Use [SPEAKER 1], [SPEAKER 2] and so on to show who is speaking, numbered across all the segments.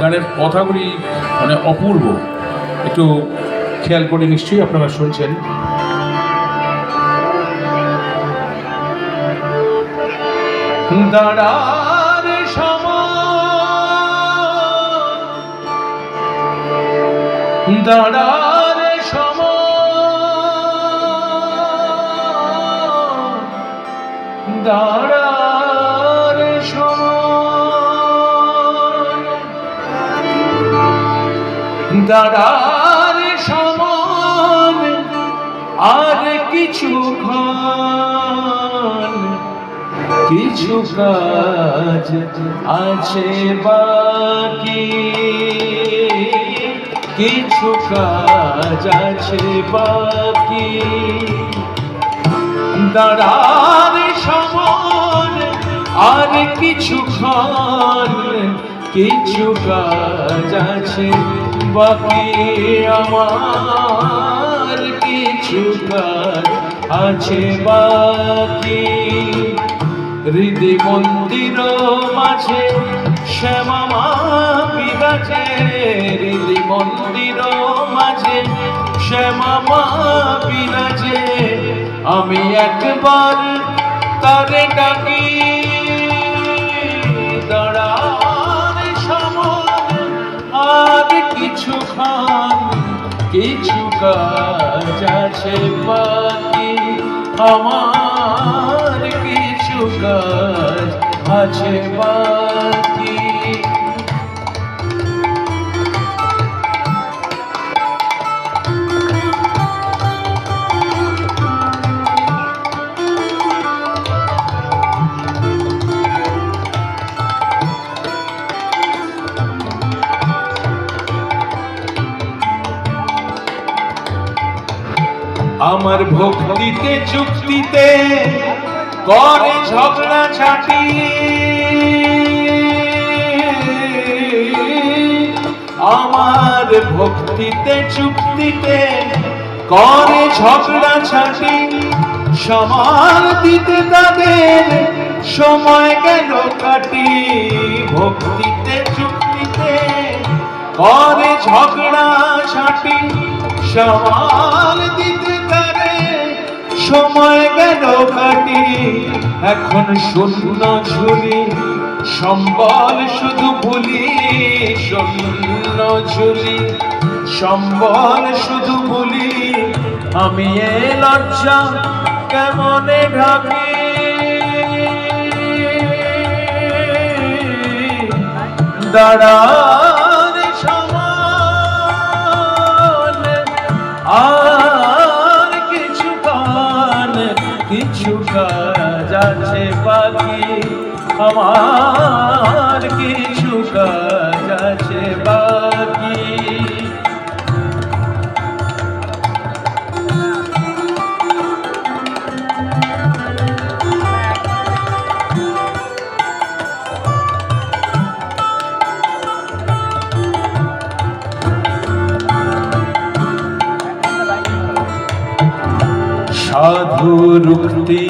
[SPEAKER 1] গানের কথাগুলি মানে অপূর্ব। একটু খেয়াল করে নিশ্চয়ই আপনারা শুনছেন। দাঁড়ার দাঁড়ার সময় দাঁড়ার সময় আর কিছু কিছু কাজ আছে বাকি। কিছু কাজ আছে বাকি। দাঁড়ার সময় আর কিছুক্ষণ কিছু কাজ আছে বাকি আমার কিছু কাজ আছে বাকি। হৃদি মন্দির মাঝে শ্যামা বিরাজে হৃদি মন্দির মাঝে শ্যামা বিরাজে আমি একবার তারে ডাকি। কিছু খান কিছু কাজ আছে বাকি। আমার কিছু কাজ আছে বাকি। আমার ভক্তিতে, চুক্তিতে করে ঝগড়া ছাটি আমার ভক্তিতে, চুক্তিতে করে ঝগড়া ছাটি সমান দিতে তাদের সময় গেল কাটি ভক্তিতে, চুক্তিতে করে ঝগড়া ছাটি সমান দিতে সময় গেল কাটি এখন শূন্য ঝুলি, সম্বল শুধু ভুলি, শূন্য ঝুলি, সম্বল শুধু ভুলি। আমি এ লজ্জা কেমনে ঢাকি দাঁড়ার আছে বাকি আমার কিছু কাজ আছে বাকি। সাধু রুক্তি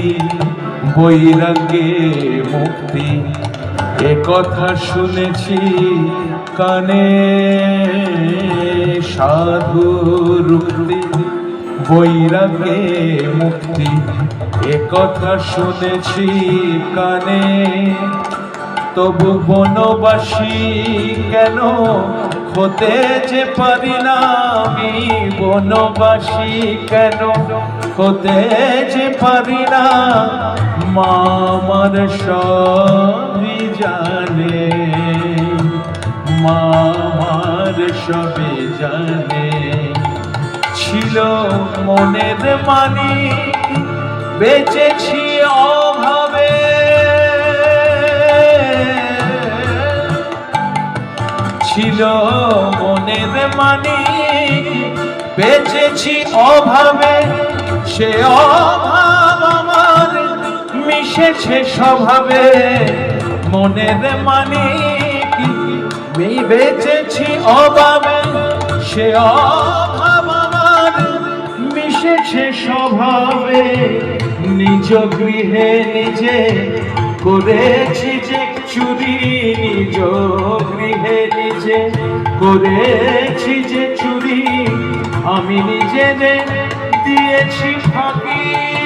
[SPEAKER 1] বৈরাগ্যে মুক্তি। এ কথা শুনেছি কানে। সাধু রুক্তি বৈরাগ্যে মুক্তি। এ কথা শুনেছি কানে। তবু বনবাসী কেন হতে যে পারি না আমি? বনবাসী কেন হতে যে পারি না মা আমার সবই জানে, মা আমার সবই জানে। ছিল মনের মানি, বেঁচেছি অভাবে। ছিল মনের মানি, বেঁচেছি অভাবে, সে অভাব মিশেছে স্বভাবে। মনের মানি আমি বেঁচেছি অভাবে, সে অভাব আমার। মিশেছে স্বভাবে, নিজ গৃহে নিজে করেছি যে চুরি, নিজ গৃহে নিজে করেছি যে চুরি। আমি নিজে রে দিয়েছি ফাঁকি।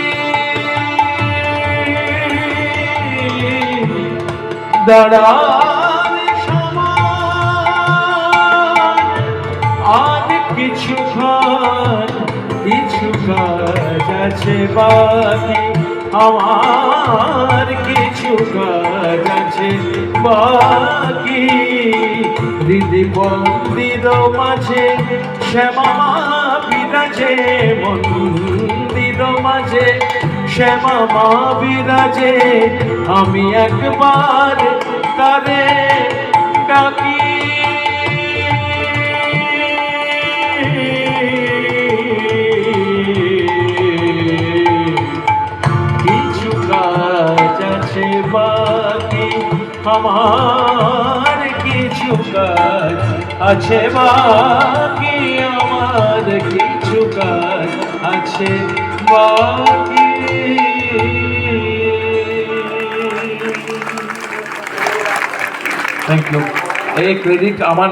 [SPEAKER 1] সমান আর কিছু ঘর, কিছু কাজ আছে বাকি। আমার কিছু কাজ আছে বাকি। হৃদি মন্দির মাঝে, শ্যামা বিরাজে মন্দির মাঝে। শ্যামা মা আমি একবার তারে ডাকি। কিছু কাজ আছে বাকি, আমার কিছু কাজ আছে বাকি, আমার কিছু কাজ আছে বাকি।
[SPEAKER 2] থ্যাংক ইউ এই ক্রেডিট আমার